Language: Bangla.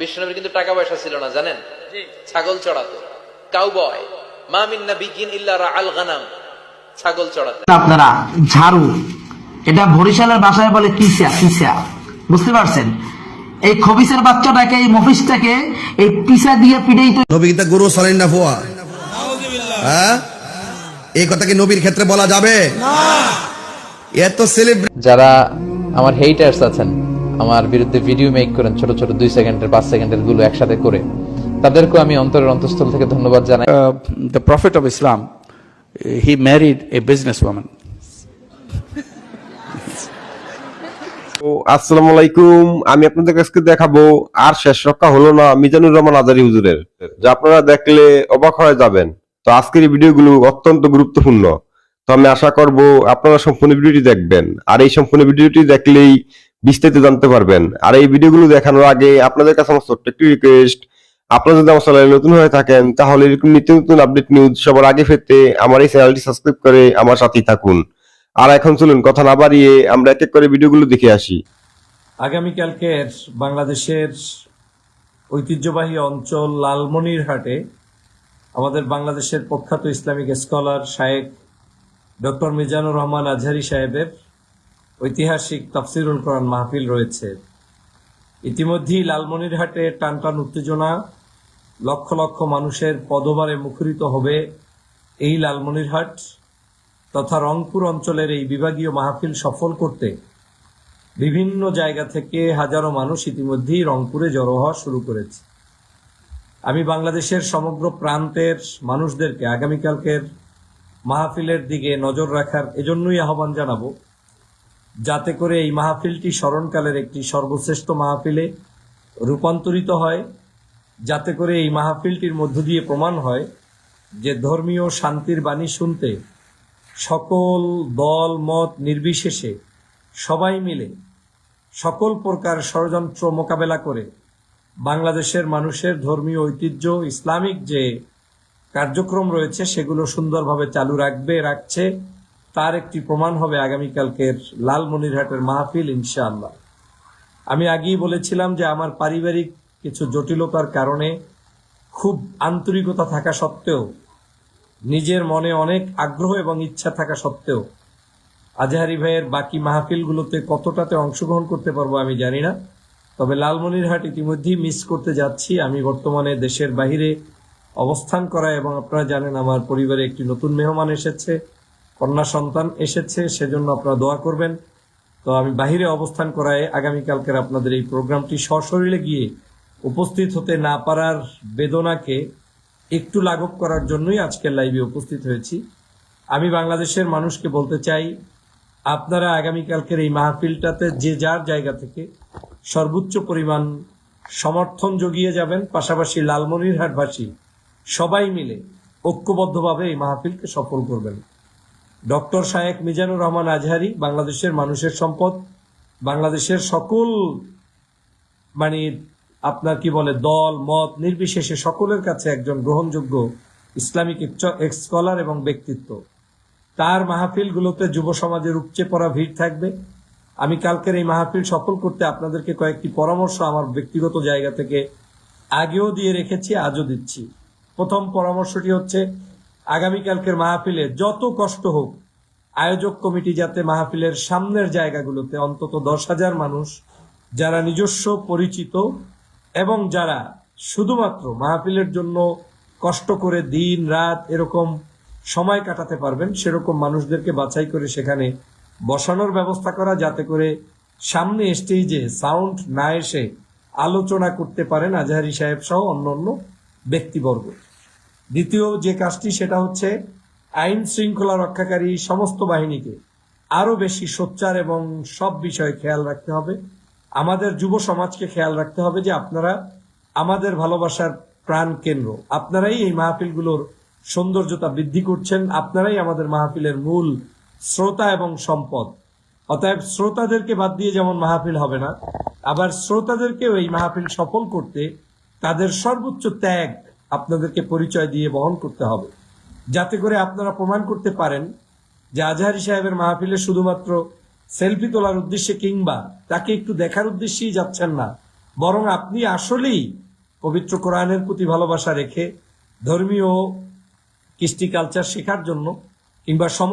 বিষ্ণুনবীর কিন্তু টাকা পয়সা ছিল না জানেন? ছাগল চড়াতো। কাউবয় মামিন নাবিগিন ইল্লা রাআল গানাম। ছাগল চড়াতেন আপনারা ঝাড়ু। এটা বরিশালের ভাষায় বলে কিসা কিসা? বুঝতে পারছেন? এই খবিসের বাচ্চাটাকে এই মফিসটাকে এই পিসা দিয়ে পিড়েই তো নবী কিতা গরু চলেন না ফোয়া? হ্যাঁ? এই কথা কি নবীর ক্ষেত্রে বলা যাবে? এত সেলিব্রিটি যারা আমার হেইটার্স আছেন আমার বিরুদ্ধে ভিডিও মেক করেন ছোট ছোট দুই সেকেন্ডের পাঁচ সেকেন্ডেরগুলো একসাথে করে। তাদেরকেও আমি অন্তরের অন্তঃস্থল থেকে ধন্যবাদ জানাই। Prophet of Islam, uh, he married a businesswoman. তো আসসালামু আলাইকুম। আমি আপনাদের কাছে দেখাবো আর শেষ রক্ষা হলো না মিজানুর রহমান আজারি হুজুরের যা আপনারা দেখলে অবাক হয়ে যাবেন। তো আজকের এই ভিডিওগুলো অত্যন্ত গুরুত্বপূর্ণ। তো আমি আশা করব আপনারা সম্পূর্ণ ভিডিওটি দেখবেন। আর এই সম্পূর্ণ ভিডিওটি দেখলেই বিস্তারিত জানতে পারবেন। আর এই ভিডিওগুলো দেখানোর আগে আপনাদের কাছে আমার ছোট্ট একটি রিকোয়েস্ট আপনারা যদি আমার চ্যানেলে নতুন হয়ে থাকেন, তাহলে এরকম নিত্য নতুন আপডেট নিউজ সবার আগে পেতে আমার এই চ্যানেলটি সাবস্ক্রাইব করে আমার সাথেই থাকুন। আর এখন চলুন, কথা না বাড়িয়ে আমরা এক এক করে ভিডিওগুলো দেখে আসি। আগামীকালকের বাংলাদেশের ঐতিহ্যবাহী অঞ্চল লালমনিরহাটে আমাদের বাংলাদেশের প্রখ্যাত ইসলামিক স্কলার শায়েক ডক্টর মিজানুর রহমান আজহারি সাহেবের ঐতিহাসিক তাফসিরুল কোরআন মাহফিল রয়েছে। ইতিমধ্যেই লালমনিরহাটে টানটান উত্তেজনা, লক্ষ লক্ষ মানুষের পদবারে মুখরিত হবে এই লালমনিরহাট তথা রংপুর অঞ্চলের এই বিভাগীয় মাহফিল সফল করতে। বিভিন্ন জায়গা থেকে হাজারো মানুষ ইতিমধ্যেই রংপুরে জড়ো হওয়া শুরু করেছে। আমি বাংলাদেশের সমগ্র প্রান্তের মানুষদেরকে আগামীকালকের মাহফিলের দিকে নজর রাখার এজন্যই আহ্বান জানাব। যাতে করে এই মাহফিলটি স্মরণকালের একটি সর্বশ্রেষ্ঠ মাহফিলে রূপান্তরিত হয়, যাতে করে এই মাহফিলটির মধ্য দিয়ে প্রমাণ হয় যে ধর্মীয় শান্তির বাণী শুনতে সকল দল, মত নির্বিশেষে সবাই মিলে সকল প্রকার ষড়যন্ত্র মোকাবেলা করে বাংলাদেশের মানুষের ধর্মীয় ঐতিহ্য, ইসলামিক যে কার্যক্রম রয়েছে সেগুলো সুন্দরভাবে চালু রাখবে, রাখছে। তার একটি প্রমাণ হবে আগামীকালকের লালমনিরহাটের মাহফিল, ইনশাআল্লাহ। আমি আগেই বলেছিলাম যে আমার পারিবারিক কিছু জটিলতার কারণে খুব আন্তরিকতা থাকা সত্ত্বেও, নিজের মনে অনেক আগ্রহ এবং ইচ্ছা থাকা সত্ত্বেও, আজহারি ভাইয়ের বাকি মাহফিলগুলোতে কতটাতে অংশগ্রহণ করতে পারব আমি জানি না। তবে লালমনিরহাট ইতিমধ্যেই মিস করতে যাচ্ছি। আমি বর্তমানে দেশের বাহিরে অবস্থান করা এবং আপনারা জানেন আমার পরিবারে একটি নতুন মেহমান এসেছে। কন্যা সন্তান এসেছে, সেজন্য আপনারা দোয়া করবেন। তো আমি বাহিরে অবস্থান করায় আগামীকালকের আপনাদের এই প্রোগ্রামটি সশরীরে গিয়ে উপস্থিত হতে না পারার বেদনাকে একটু লাঘব করার জন্যই আজকের লাইভে উপস্থিত হয়েছি। আমি বাংলাদেশের মানুষকে বলতে চাই, আপনারা আগামীকালকের এই মাহফিলটাতে যে যার জায়গা থেকে সর্বোচ্চ পরিমাণ সমর্থন জগিয়ে যাবেন, পাশাপাশি লালমনিরহাটবাসী সবাই মিলে ঐক্যবদ্ধভাবে এই মাহফিলকে সফল করবেন। ডক্টর শায়েক মিজানুর রহমান আজহারি, বাংলাদেশের মানুষের সম্পদ, বাংলাদেশের সকল মানে আপনার কি বলে, দল, মত, নির্বিশেষে সকলের কাছে একজন গ্রহণযোগ্য ইসলামিক স্কলার এবং ব্যক্তিত্ব। তার মাহফিলগুলোতে যুব সমাজের উপচে পড়া ভিড় থাকবে। আমি কালকের এই মাহফিল সফল করতে আপনাদেরকে কয়েকটি পরামর্শ আমার ব্যক্তিগত জায়গা থেকে আগেও দিয়ে রেখেছি, আজও দিচ্ছি। প্রথম পরামর্শটি হচ্ছে আগামীকালকের মাহফিলে যত কষ্ট হোক, আয়োজক কমিটি যাতে মাহফিলের সামনের জায়গাগুলোতে অন্তত দশ হাজার মানুষ যারা নিজস্ব, পরিচিত এবং যারা শুধুমাত্র মাহফিলের জন্য কষ্ট করে দিন, রাত এরকম সময় কাটাতে পারবেন, সেরকম মানুষদেরকে বাছাই করে সেখানে বসানোর ব্যবস্থা করা, যাতে করে সামনে স্টেজে সাউন্ড না এসে আলোচনা করতে পারেন আজহারি সাহেব সহ অন্য অন্য ব্যক্তিবর্গ। দ্বিতীয় যে কাজটি, সেটা হচ্ছে আইন শৃঙ্খলা রক্ষাকারী সমস্ত বাহিনীকে আরও বেশি সোচ্চার এবং সব বিষয়ে খেয়াল রাখতে হবে। আমাদের যুব সমাজকে খেয়াল রাখতে হবে যে আপনারা আমাদের ভালোবাসার প্রাণ কেন্দ্র। আপনারাই এই মাহফিলগুলোর সৌন্দর্যতা বৃদ্ধি করছেন, আপনারাই আমাদের মাহফিলের মূল শ্রোতা এবং সম্পদ। অতএব শ্রোতাদেরকে বাদ দিয়ে যেমন মাহফিল হবে না, আবার শ্রোতাদেরকেও এই মাহফিল সফল করতে তাদের সর্বোচ্চ ত্যাগ আপনাদেরকে পরিচয় দিয়ে বহন করতে হবে। যাতে করে আপনারা প্রমাণ করতে পারেন যে আজহারি সাহেবের মাহফিলে শুধুমাত্র সেলফি তোলার উদ্দেশ্যে কিংবা তাকে একটু দেখার উদ্দেশ্যেই যাচ্ছেন না, বরং আপনি আসলেই পবিত্র কোরআনের প্রতি ভালোবাসা রেখে ধর্মীয় কৃষ্টি কালচার শেখার জন্য কিংবা সম